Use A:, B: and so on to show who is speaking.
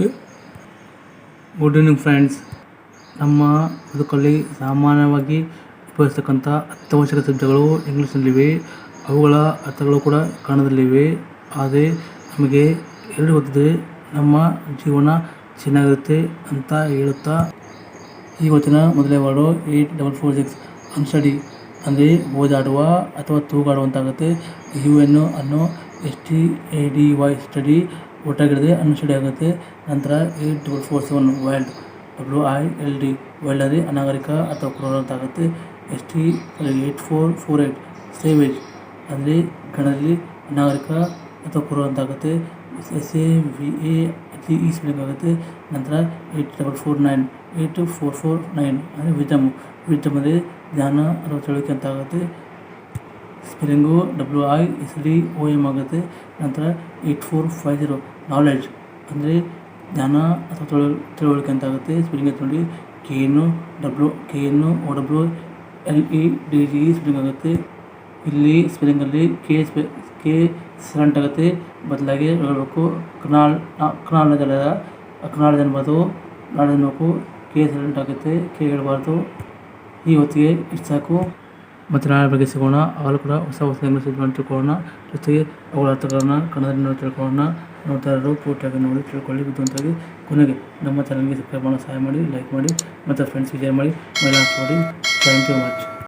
A: Good evening friends ನಮ್ಮ ಬದುಕಲ್ಲಿ ಸಾಮಾನ್ಯವಾಗಿ ಉಪಯೋಗಿಸ್ತಕ್ಕಂಥ ಅತ್ಯವಶ್ಯಕ ಶಬ್ದಗಳು ಇಂಗ್ಲೀಷ್ನಲ್ಲಿವೆ. ಅವುಗಳ ಅರ್ಥಗಳು ಕೂಡ ಕನ್ನಡದಲ್ಲಿವೆ. ಆದರೆ ನಮಗೆ ಎರಡು ಗೊತ್ತಿದೆ. ನಮ್ಮ ಜೀವನ ಚೆನ್ನಾಗಿರುತ್ತೆ ಅಂತ ಹೇಳುತ್ತಾ? ಈ ಹೊತ್ತಿನ ಮೊದಲೇ word eight double four six unsteady ಅಂದರೆ ಓದಾಡುವ ಅಥವಾ ತೂಗಾಡುವಂತಾಗುತ್ತೆ. ಯು ಎನ್ ಅನ್ನು S T A D Y steady ಒಟ್ಟಾಗಿಡಿದ್ರೆ unsteady ಆಗುತ್ತೆ. ನಂತರ eight double four seven wild W I L D wild ಅಂದರೆ ಅನಾಗರಿಕ ಅಥವಾ ಕ್ರೂರ ಅಂತಾಗುತ್ತೆ S T eight four four eight savage ಅಂದರೆ ಗಣದಲ್ಲಿ ಅನಾಗರಿಕ ಅಥವಾ ಕ್ರೂರ ಅಂತಾಗುತ್ತೆ S A V A T E spelling ಆಗುತ್ತೆ. ನಂತರ eight double four nine eight four four nine ಅಂದರೆ ವಿಜಮ್. ವಿಜಮ್ ಅಂದರೆ ಜ್ಞಾನ ಅಥವಾ ತಿಳುವಳಿಕೆ ಅಂತ ಆಗುತ್ತೆ. Spelling W I S D O M ಆಗುತ್ತೆ. ನಂತರ eight four five zero knowledge ಅಂದರೆ ಜ್ಞಾನ ಅಥವಾ ತಿಳು ತಿಳುವಳಿಕೆ ಅಂತ ಆಗುತ್ತೆ. ಸ್ಪೆಲ್ಲಿಂಗ್ ನೋಡಿ K N W K N O W L E D G E spelling ಆಗುತ್ತೆ. ಇಲ್ಲಿ ಸ್ಪೆಲ್ಲಿಂಗಲ್ಲಿ ಕೆ ಸ್ಪೆ ಕೆ ಸಿಲೆಂಟ್ ಆಗುತ್ತೆ. ಬದಲಾಗಿ ಹೇಳಬೇಕು ಕನಾಲ್ ಕನಾಲದಲ್ಲ ಕನ್ನಡದ ಅನ್ಬೋದು ನಾಳೆ ಅನ್ಬೇಕು ಕೆ ಸಿಲೆಂಟ್ ಆಗುತ್ತೆ. ಕೆ ಹೇಳಬಾರ್ದು. ಈ ಹೊತ್ತಿಗೆ ಇಷ್ಟು ಸಾಕು. ಮತ್ತು ನಾಳೆ ಬಗ್ಗೆ ಸಿಗೋಣ ಆಗಲೂ ಕೂಡ ಹೊಸ ಹೊಸ ಇಂಗ್ಲೀಷ್ ತಿಳ್ಕೊಳ್ಳೋಣ. ಜೊತೆಗೆ ಅವುಗಳ ಅರ್ಥಗಳನ್ನು, ಕನ್ನಡದಲ್ಲಿ ನೋಡಿ ತಿಳ್ಕೊಳ್ಳೋಣ, ನೋಡ್ತಾ ಇರೋರು ಪೂರ್ತಿಯಾಗಿ ನೋಡಿ ತಿಳ್ಕೊಳ್ಳಿ ಬುದ್ಧಿವಂತಾಗಿ ಕೊನೆಗೆ ನಮ್ಮ ಚಾನಲ್ಗೆ ಸಬ್ಸ್ಕ್ರೈಬ್ ಮಾಡೋ ಸಹಾಯ ಮಾಡಿ ಲೈಕ್ ಮಾಡಿ, ಮತ್ತು ಫ್ರೆಂಡ್ಸ್ಗೆ ಶೇರ್ ಮಾಡಿ ಮೇಲೆ ಹಾಕಿ ಥ್ಯಾಂಕ್ ಯು ಮಚ್